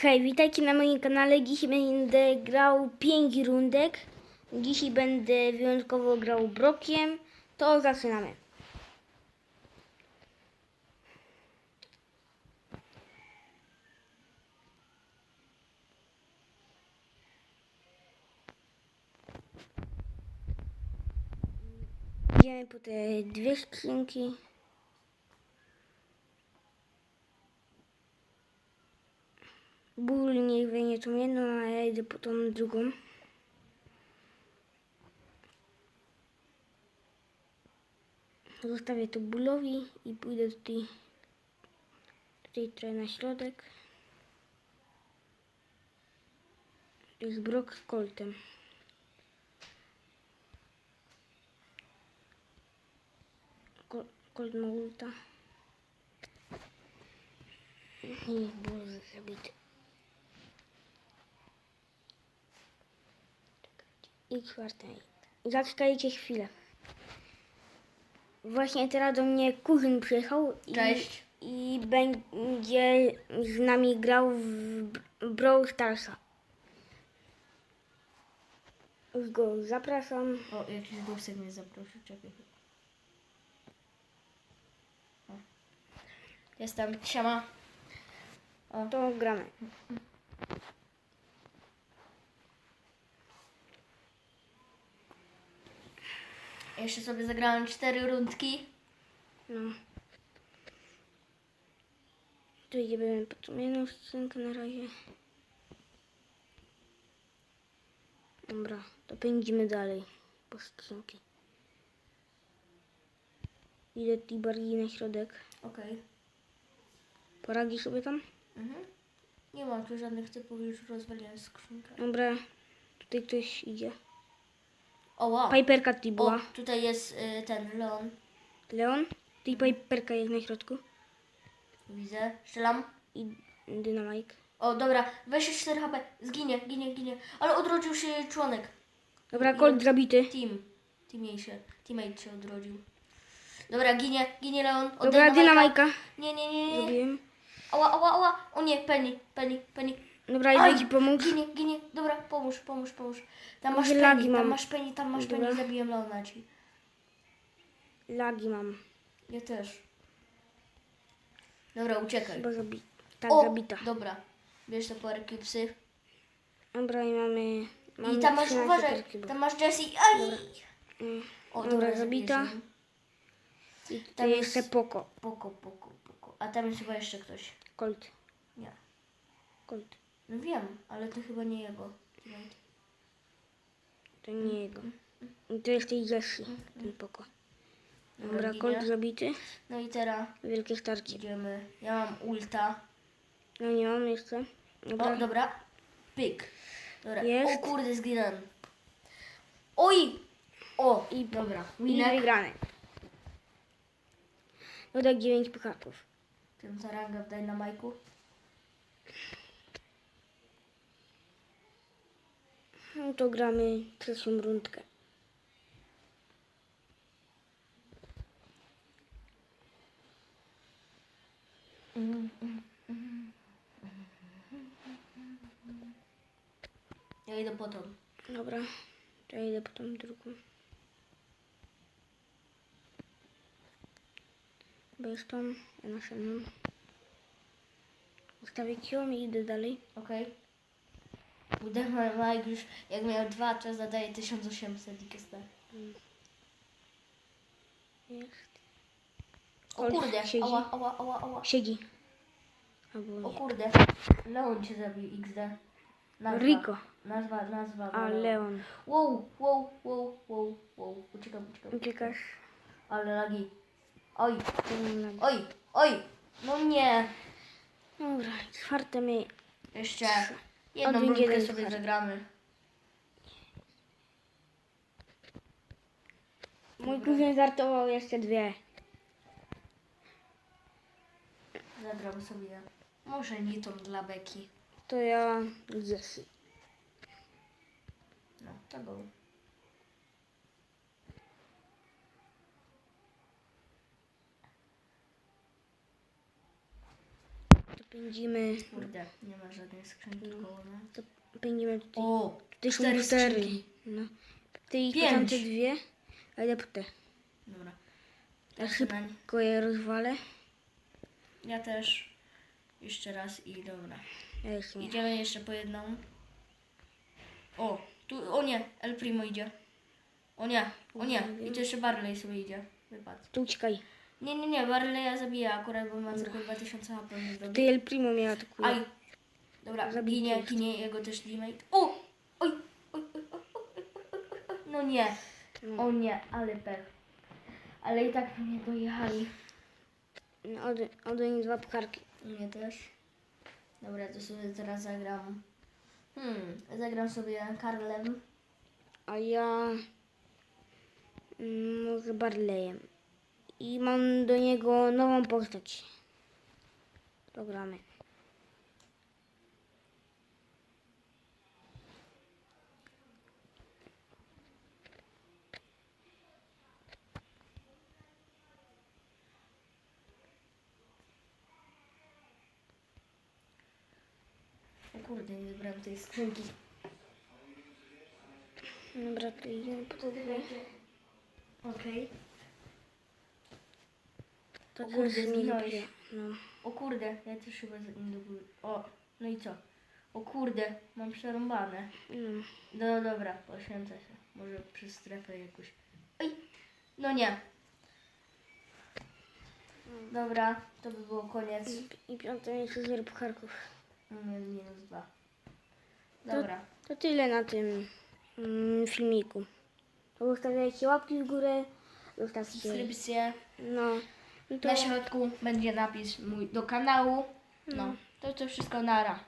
Hej, witajcie na moim kanale. Dzisiaj będę grał 5 rundek. Dzisiaj będę wyjątkowo grał Brokiem. To zaczynamy. Idziemy po te dwie skrzynki. Ból niech wejdzie tą jedną, a ja idę po tą drugą. Zostawię to bólowi i pójdę tutaj, tutaj trochę na środek. To jest brok z koltem. Kol, kolt ma ulta. I Boże, zabity. I czwarta. Zaczekajcie chwilę. Właśnie teraz do mnie kuzyn przyjechał i, Cześć. i będzie z nami grał w Brawl Starsa. Już go zapraszam. O, jakiś głosek mnie zaprosił, czekaj. O. Jestem, siema. O, To gramy. Jeszcze sobie zagrałem cztery rundki. No. Tu idziemy po tą jedną skrzynkę na razie. Dobra, to pędzimy dalej po skrzynki. Idę tutaj bardziej na środek. Okej. Poradzisz sobie tam? Mhm. Nie mam tu żadnych typów, już rozwaliłem skrzynkę. Dobra, tutaj ktoś idzie. O, wow. Piperka tutaj O, była. tutaj jest y, ten Leon. Leon? Tutaj Piperka jest na środku. Widzę. Strzelam. I Dynamite. O, dobra, weź 4 HP. Zginie, ginie, ginie. Ale odrodził się członek. Dobra, Colt zabity. Team. Teammate się, teammate się odrodził. Dobra, ginie, ginie Leon. Oddaj Dobra. Dynamajka. Nie, nie, nie, nie. Zrobiłem. Ała, ała, ała. O nie, Penny, Penny, Penny. Dobra, idę ci pomóc. Ginie, ginie. Dobra, pomóż, pomóż, pomóż. Tam masz Może Penny, lagi tam mam. masz Penny, tam masz Dobra. Penny. Zabiłem Leona ci. Lagi mam. Ja też. Dobra, uciekaj. Chyba zabi tak, o, zabita. dobra. Bierz te powerclipsy. Dobra, i mamy... mamy I tam masz, 13 uważaj, perkibów. tam masz Jessie. Aj! Mm. O, Dobra, dobra, zabita. I tutaj Tam jest- jeszcze Poko. Poko, poko, poko. A tam jest chyba jeszcze ktoś. Colt. Nie. Colt. No wiem, ale to chyba nie jego. To nie jego. I to jest tej Jessie, ten Poko. Dobra, ginie. Colt zabity. No i teraz Wielkie starcie. idziemy. Ja mam ulta. No nie mam jeszcze. Dobra. O, dobra. Pyk. Dobra. Jest. O kurde, zginąłem. Oj! O, I- dobra. I Winek. wygrany. Dodaj 9 puchaków. Piąta ranga w Dynamajku. No to gramy trzecią rundkę. Ja idę po tą. Dobra, to ja idę po tą drugą. Jest tą, ja następną. Ustawię ją i idę dalej. Okej. Okay. Dynamike już jak miał dwa, to zadaje 1800 XD. Jest. O kurde, siedzi. ała, ała, ała, ała. Siedzi. Albo O nie. kurde, Leon cię zabił XD. Nazwa. Rico. Nazwa, nazwa. A Leon. Leon. Wow, wow, wow, wow, wow. Uciekam, uciekam. Uciekasz. Ale lagi. Oj, oj, oj. No nie. Dobra, czwarte mi. Jeszcze jedną Odwin rundkę jeden sobie puchar. zagramy. Mój kuzyn żartował jeszcze dwie. Zagram sobie. Może nie tą dla Beki. To ja Jessie. No, to był. Pędzimy, Kurde, nie ma żadnej skrzynki koło mnie. to pędzimy tutaj. O, Tutaj są cztery cztery. skrzynki. No. I Pięć. tamte dwie, a ja te. Dobra. Ja szybko je rozwalę. Ja też. Jeszcze raz i dobra. Ja. Idziemy jeszcze po jedną. O, tu, o nie, El Primo idzie. O nie, o nie. I tu jeszcze Barley sobie idzie. Wypadł. Tu uciekaj. Nie, nie, nie, Barleya zabija akurat, bo ma tylko 2000 HP. Ty El Primo mnie atakuje. Aj. Dobra, Zabij ginie, ginie jego też teammate. O! Oj! No nie. No. O nie, ale pech. Ale i tak mnie dojechali. No, ode, nich dwa pucharki. Mnie też. Dobra, to sobie teraz zagram. Hmm, zagram sobie Karlem. A ja... mm, Może Barleyem. I mam do niego nową postać. Programy. O kurde, nie wybrałem tej skrzynki. Dobra, to idziemy po to. Okej. To O kurde, zginąłeś. No. O kurde, ja też chyba z nim do góry. O, no i co? O kurde, mam przerąbane. No. No dobra, poświęcę się. Może przez strefę jakoś. Oj! No nie. Dobra, to by było koniec. I, I piąte miejsce zero pucharków. Mm, Minus dwa. Dobra. To tyle na tym mm, filmiku. To Zostawiajcie łapki w górę. Zostawcie. Subskrypcje. No. I to, Na środku będzie napis mój do kanału. No, to to wszystko nara.